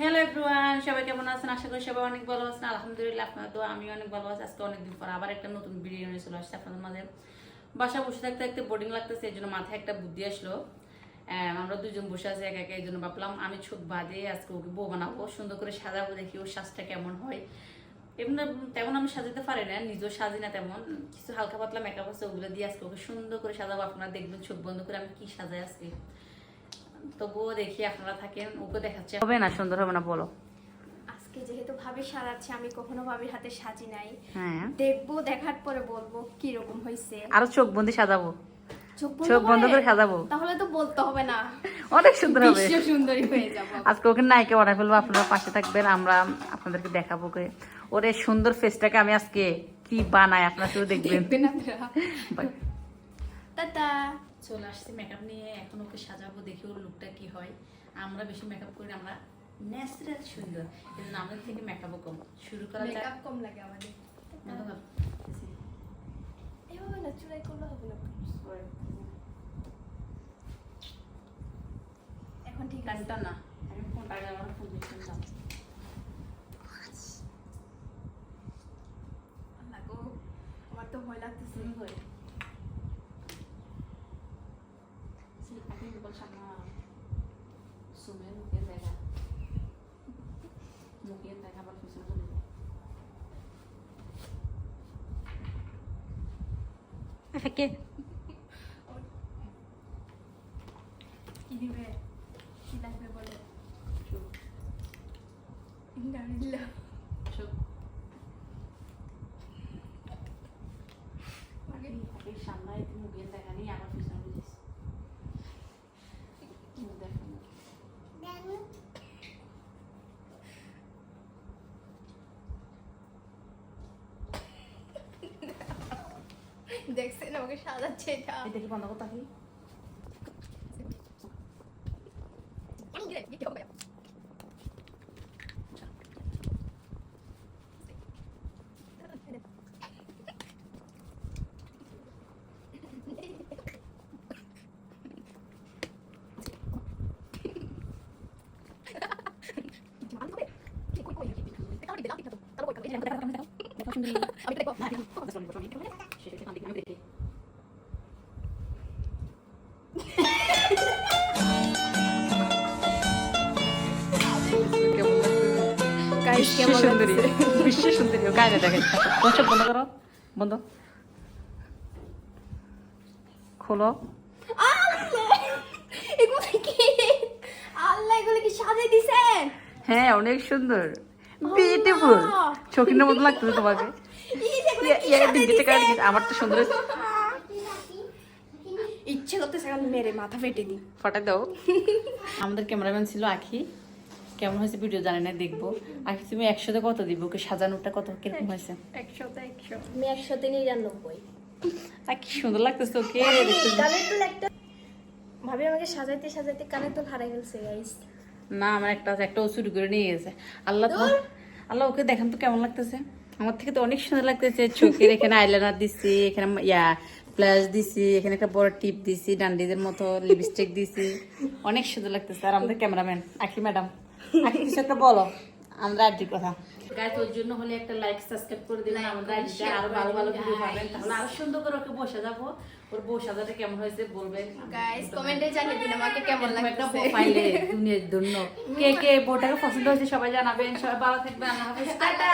Hello everyone সবাই কেমন আছেন? আশা করি সবাই অনেক ভালো আছেন। আলহামদুলিল্লাহ, আপনারা তো আমি অনেক ভালো আছি। আজকে অনেকদিন পর আবার একটা নতুন ভিডিও নিয়ে চলে আসছে আপনাদের মাঝে। বাসা বসে থাকতে থাকতে বোর্ডিং লাগতেছে, এই জন্য মাথায় একটা বুদ্ধি আসলো। আমরা দুজন বসে আছি একা একা, এই জন্য ভাবলাম আমি ছোট বাদে আজকে ওকে বউ বানাবো। সুন্দর করে সাজাবো, দেখি ওর সাজটা কেমন হয়। এমনি তেমন আমি সাজাতে পারি না, নিজেও সাজি না তেমন। কিছু হালকা পাতলা মেকআপ আছে, ওগুলো দিয়ে আজকে ওকে সুন্দর করে সাজাবো। আপনারা দেখবেন চোখ বন্ধ করে আমি কি সাজাই আজকে। তবুও দেখি আপনারা থাকেন ওকে দেখাচ্ছে। হবে না সুন্দর হবে না বলো। আজকে যেহেতু ভাবি সারাচ্ছে আমি কখনো ভাবির হাতে সাজি নাই। হ্যাঁ। দেখব দেখার পরে বলব কি রকম হয়েছে আরও চোখ বন্দি সাজাবো। চোখ বন্ধ করে সাজাবো। তাহলে তো বলতে হবে না। অনেক সুন্দর হবে। বিশ্ব সুন্দরী হয়ে যাব। আজকে ওকে নায়িকা বানাই ফেলব আপনারা পাশে থাকবেন আমরা আপনাদেরকে দেখাবো কে ওর এই সুন্দর ফেসটাকে আমি আজকে কি বানাই আপনারা শুধু দেখবেন। দেখবেন আপনারা। টাটা। চলে আসছি মেকআপ নিয়ে এখন ওকে সাজাবো দেখি ওর লুকটা কি হয়। আমরা বেশি মেকআপ করি না, আমরা ন্যাচারাল সুন্দর এই জন্য আমাদের থেকে মেকআপও কম। শুরু করা যাক মেকআপ কম লাগে আমাদের। কর। এভাবে না চুড়াই করলে হবে না। এখন ঠিক আছে। না। আমি ফোনটা আগে আমার ফোন গো, আমার তো ভয় লাগতেছে। শুরু ¿Qué? কি দিবে কি লাগবে বলো দেখছেন আমাকে সাজাচ্ছে এটা এই দেখি বন্ধ করতে থাকি গাইস বিশ্ব সুন্দরী বিশ্ব সুন্দরী ও গায়ে দেখে বন্ধ করো বন্ধ খোলো এগুলো কি আল্লাহ এগুলো কি সাজিয়ে দিছেন হ্যাঁ অনেক সুন্দর। বিউটিফুল চোখিনের মতো লাগতেছে তোমাকে। ইয়া-। আমার তো সুন্দর। ইচ্ছে এখন মেরে মাথা ফেটে দিই। ফাটাই দাও। আমাদের ক্যামেরাম্যান ছিল আখি। কেমন হয়েছে ভিডিও জানি না দেখব। আখি তুমি একসাথে কত দিব? ওকে সাজানোটা কত কীরকম হয়েছে? একশোতে একশো। আমি একশোতে নিরানব্বই। আর কি সুন্দর লাগতেছে ওকে। ভাবি আমাকে সাজাইতে সাজাইতে কানের দুল হারাই ফেলছে গাইস না আমার একটা আছে একটা চুরি করে নিয়ে গেছে। আল্লাহ তো- আল্লাহ ওকে দেখান তো কেমন লাগতেছে। আমার থেকে তো অনেক সুন্দর লাগতেছে। চোখের এখানে আইলাইনার দিছি এখানে ইয়া প্লাস দিছি এখানে একটা বড় টিপ দিছি ডান্ডিদের মতো লিপস্টিক দিছি। অনেক সুন্দর লাগতেছে। আর আমাদের ক্যামেরাম্যান আখি ম্যাডাম। আখি কিছু একটা বলো। আমরা আর কথা। গাইস ওর জন্য হলে একটা লাইক সাবস্ক্রাইব করে দিন আমরা আরও ভালো ভালো ভিডিও পাবেন। তাহলে আরও সুন্দর করে ওকে বসে যাব। ওর বউ সাজাটা কেমন হয়েছে বলবেন। গাইস কমেন্টে জানিয়ে দিন আমাকে কেমন একটা দুনিয়ার জন্য। কে কে বউটাকে পছন্দ হয়েছে সবাই জানাবেন। সবাই ভালো থাকবেন আল্লাহ হাফেজ। টাটা